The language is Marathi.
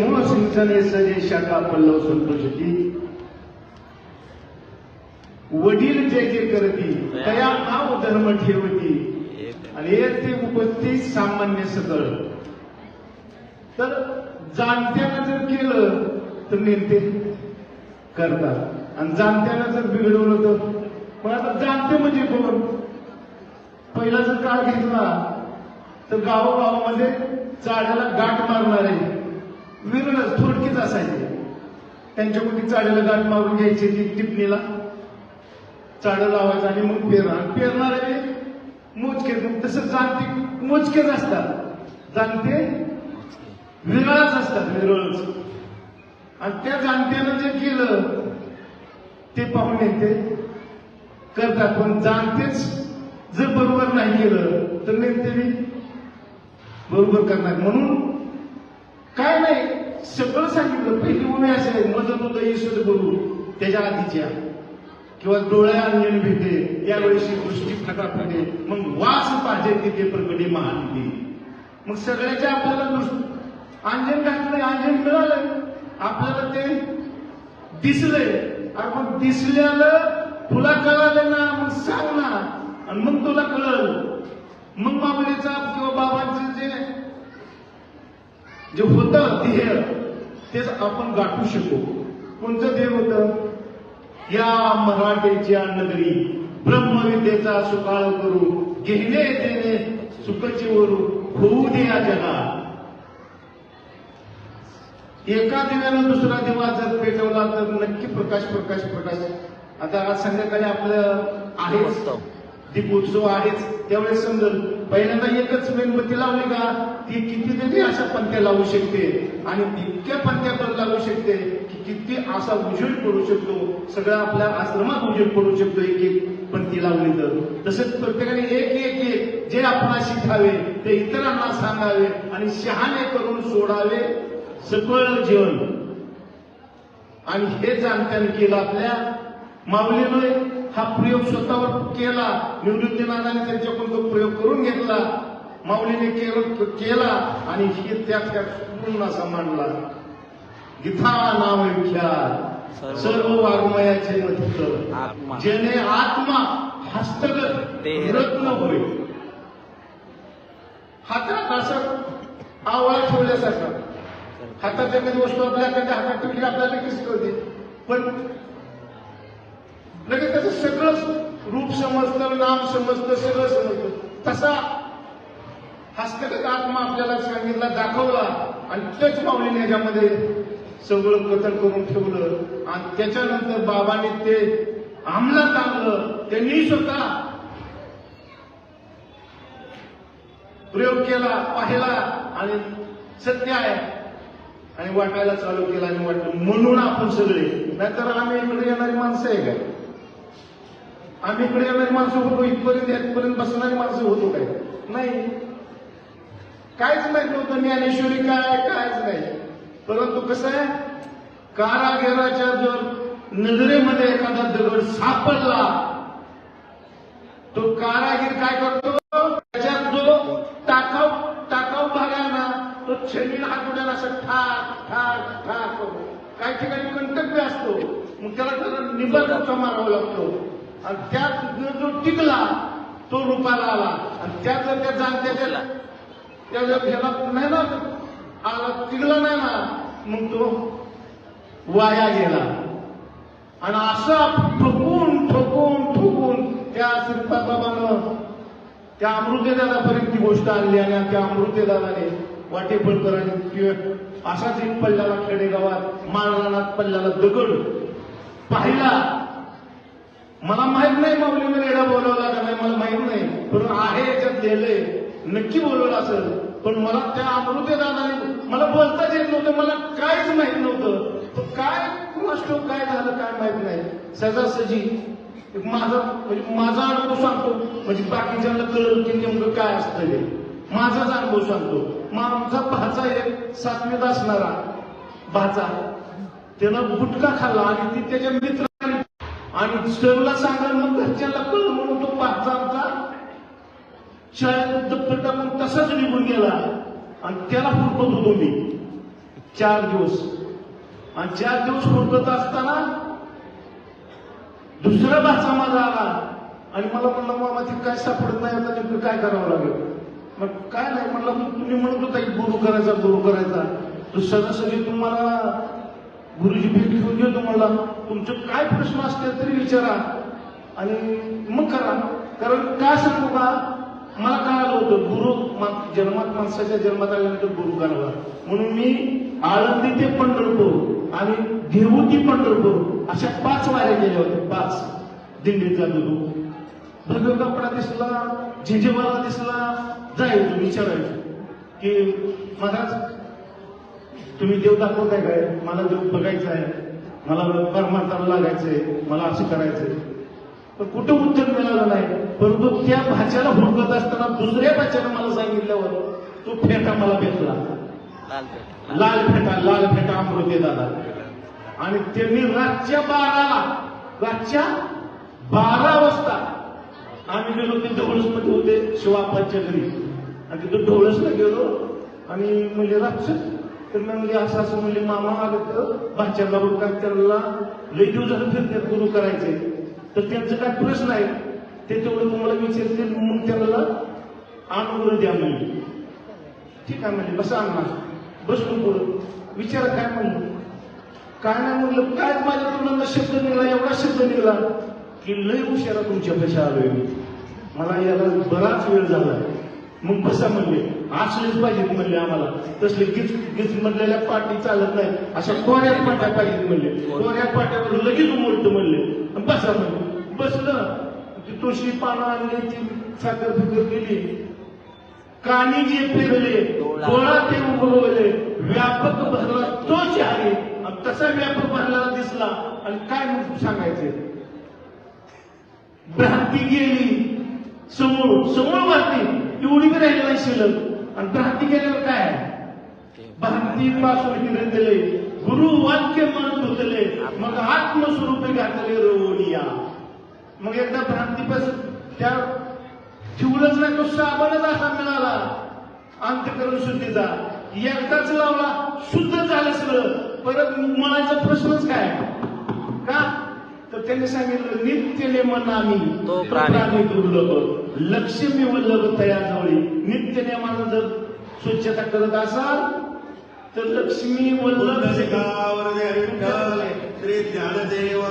मूळ सिंचने सजे शाखा पल्लव संतोषती वडील जे जे करती तया नाव धर्म ठेवती आणि ते उपस्थित सामान्य सकळ तर जाणत्यानं जर केलं तर नेते करतात. आणि जाणत्यानं जर बिघडवलं तर? पण आता जाणते म्हणजे कोण? पहिला जर काळ घेतला तर गावोगावामध्ये चाड्याला गाठ मारणारे विरूनच थोडकीच असायचे. मुली चाळीला गाठ मारून घ्यायची ती टिपणीला. चाडं लावायचं आणि मग पेरणार पेरणारे मोजकेच मग तसं जाणते. मोजकेच असतात जाणते विरळच असतात विरळच. आणि त्या जाणत्यानं जे केलं ते पाहून येते. करतात पण जाणतेच जर बरोबर नाही केलं तर नेमते मी बरोबर करणार. म्हणून सांगितलं असेल उमे असे आहे मदत होतं गुरु त्याच्या आधीच्या किंवा डोळ्या अंजन भेटे त्यावेळेशी दृष्टी फटाफटे मग वास पाहिजे तिथे प्रकटी महानती मग सगळ्याच्या आपल्याला दृष्टी अंजन घातलंय अंजन मिळालं आपल्याला ते दिसलंय. अरे मग दिसल्यानं तुला कळालं ना मग सांग ना. आणि मग तुला कळल. मग माऊलीचा किंवा बाबांचं जे जे होतं ध्येय तेच आपण गाठू शकू. कोणतं ध्येय होतं? या मराठीच्या नगरी. ब्रह्मविद्येचा सुकाळ करू. घेणे देणे सुखची वरू. होऊ दे या जगात. एका दिव्यानं दुसरा दिवा जर पेटवला तर नक्की प्रकाश प्रकाश प्रकाश. आता आज संध्याकाळी आपलं आहेच. दीपोत्सव आहेच. त्यावेळेस समजेल. पहिल्यांदा एकच मेणबत्ती लावली का ती कितीतरी अशा पंत्या लावू शकते. आणि इतक्या पंत्या पण लावू शकते की किती असा उजेड पडू शकतो. सगळ्या आपल्या आश्रमात उजेड पडू शकतो एक एक पंथी लावली तर. तसेच प्रत्येकाने एक एक एक जे आपण शिकावे ते इतरांना सांगावे आणि शहाणे करून सोडावे. सकळ जीवन. आणि हे जाणत्याने केलं आपल्या माऊलीनं. हा प्रयोग स्वतःवर केला निवृत्तीनाथाने त्यांच्याकडून तो प्रयोग करून घेतला. माऊलीने केलं केला आणि हे त्या त्या पूर्ण असा मांडला. गीता नाव विख्यात सर्व वाङ्मयाचे जेणे आत्मा हस्तगत रत्न होय. हातात असं आवळा ठेवल्यासारखा. हातात एखादी वस्तू आपल्याकडे हातात ठेवली आपल्याला लगेच कळते. पण लगेच त्याचं सगळं रूप समजतं नाम समजतं सगळं समजतं. तसा हस्तगत आत्मा आपल्याला सांगितला दाखवला. आणि त्याच माऊलीने याच्यामध्ये सगळं कथन करून ठेवलं. आणि त्याच्यानंतर बाबाने ते अंमलात आणलं त्यांनी स्वतः प्रयोग केला पाहिला आणि सत्य आहे. आणि वाटायला चालू केला आणि वाटलं म्हणून आपण सगळे. नाहीतर आम्ही इकडे येणारी माणसं आहे काय आम्ही इकडे येणारी माणसं होतो इथपर्यंत इथपर्यंत बसणारी माणसं होतो काय? नाही. काहीच माहीत नव्हतं ज्ञानेश्वरी काय कायच नाही. परंतु कसं आहे? कारागिराच्या जर नजरेमध्ये एखादा दगड सापडला तो कारागीर काय करतो? त्याच्यात जो टाकाव टाकाव भाग तो छेनीला हातोड्याला असं ठाक ठाक ठाक काही ठिकाणी कंटक असतो. मग त्याला त्याला निबंधाचा मारावा लागतो. आणि त्यात जो- टिकला तो रुपाला आला. आणि त्या जर त्या जाणत्याच्या त्या जर ह्याला नाही ना? आला टिकला नाही ना? मग तो वाया गेला. आणि असं ठोकून ठोकून ठोकून त्या श्रीपाद बाबानं त्या अमृतेदादापर्यंत ती गोष्ट आणली आणि त्या अमृतेदादाने वाटेफळकरांनी किंवा असाच एक पल्ल्याला खेडेगावात माळरानात पल्ल्याला दगड पाहिला. मला माहीत नाही माऊलीने रेडा बोलवला का नाही मला माहीत नाही. पण आहे याच्यात लिहिलंय. नक्की बोलवलं असेल. पण मला त्या अमृते दादाने मला बोलताच येत नव्हतं मला काहीच माहीत नव्हतं. पण काय कुणास काय झालं काय माहीत नाही. सजासजी एक माझा म्हणजे माझा अनुभव सांगतो. म्हणजे बाकीच्यांना कळलं की नेमकं काय असतं हे. माझाच अनुभव सांगतो. मग आमचा भाचा एक सातवीत असणारा भाचा त्यानं गुटखा खाल्ला आणि ती त्याच्या मित्र आणि सरला सांगलं मग घरच्यांना कळ म्हणून तो पाचचा आमचा शाळेत दप्तर टाकून तसाच निघून गेला. आणि त्याला फुटत होतो मी. चार दिवस. आणि चार दिवस हुडकत असताना दुसरा भाचा माझा आला. आणि मला म्हणलं मामा ते काय सापडत नाही आता नेमकं काय करावं लागेल? मग काय नाही म्हणलं मग तुम्ही म्हणत होता की गुरु करायचा गुरु करायचा. तो सगळी तुम्हाला गुरुजी भेट घेऊन घेतो मला तुमचे काय प्रश्न असतील तरी विचारा. आणि मग करा. कारण काय सांगू का? मला कळालं होतं गुरु मा- जन्मात माणसाच्या जन्मात आल्यानंतर गुरु करावा म्हणून मी आळंदी ते पंढरपूर आणि देहू ते पंढरपूर अशा पाच वाऱ्या गेल्या होत्या पाच. दिंडीचा गुरु भगव कपडा दिसला झिंजेवाला दिसला. जायचो विचारायचो. की महाराज तुम्ही देव दाखवताय काय? मला देव बघायचा आहे. मला परमार्थाला लागायचंय मला असं करायचंय पण कुठं उत्तर मिळालं नाही. परंतु त्या भाच्याला हुडकत असताना दुसऱ्या भाच्यानं मला सांगितल्यावर तो फेटा मला भेटला. लाल फेटा. लाल फेटा अमृते दादा. आणि त्यांनी रातच्या बाराला रातच्या बारा वाजता आम्ही गेलो ते ढवळसमध्ये होते शिवापाच्या घरी. आणि तिथं ढवळसला गेलो आणि म्हणजे रातचं तर मी म्हणजे असं असं म्हणजे मामा आलं तर भाच्याला काय त्याला लई दिवस झालं फिरतात गुरु करायचे. तर त्यांचं काय प्रश्न आहे? ते तेवढं तुम्हाला विचारतील मग त्याला अनुग्रह द्या म्हणजे ठीक आहे म्हणजे बसा अण्णा बसून पुढं. विचारा काय म्हणलं? काय नाही म्हणलं काय माझ्या तोंडाला शब्द निघाला एवढा शब्द निघाला की लय उशिरा तुमच्या पैशा आलोय मला याला बराच वेळ झाला. मग बसा म्हणले. असलेच पाहिजेत म्हणले आम्हाला. तसले गिच गिच म्हणलेल्या पाठी चालत नाही अशा कोऱ्यात पाट्या पाहिजेत म्हणले. कोऱ्या पाट्यावर लगेच उमलतं म्हणले. बसा म्हणले. बसलं. ती तुळशी पानं आणली ती साखर फिकर केली. कानी जे फिरले डोळा. ते उघडवले. व्यापक भरला तोच आहे आणि तसा व्यापक भरलेला दिसला. आणि काय सांगायचे? भ्रांती गेली. समोर समोर भरती एवढी बी राहिली नाही शिल्लक. आणि भ्रांती केल्यावर काय? भ्रांतीपासून पासून हिरतले गुरु वाक्य मन धुतले मग आत्मस्वरूपे घातले रोनिया. मग एकदा भ्रांतीपासून त्या ठेवलंच नाही तो साबणच असा मिळाला. अंतकरण शुद्धीचा. एकदाच लावला शुद्ध झालं सगळं. परत मनाचा प्रश्नच काय? का? तर त्यांनी सांगितलं नित्य नेमन आम्ही तो प्राणी. दुर्लभ. लक्ष्मी वल्लभ तयाजवळी नित्य नेमानं जर स्वच्छता करत असाल तर लक्ष्मी वल्लभ श्री ज्ञानदेव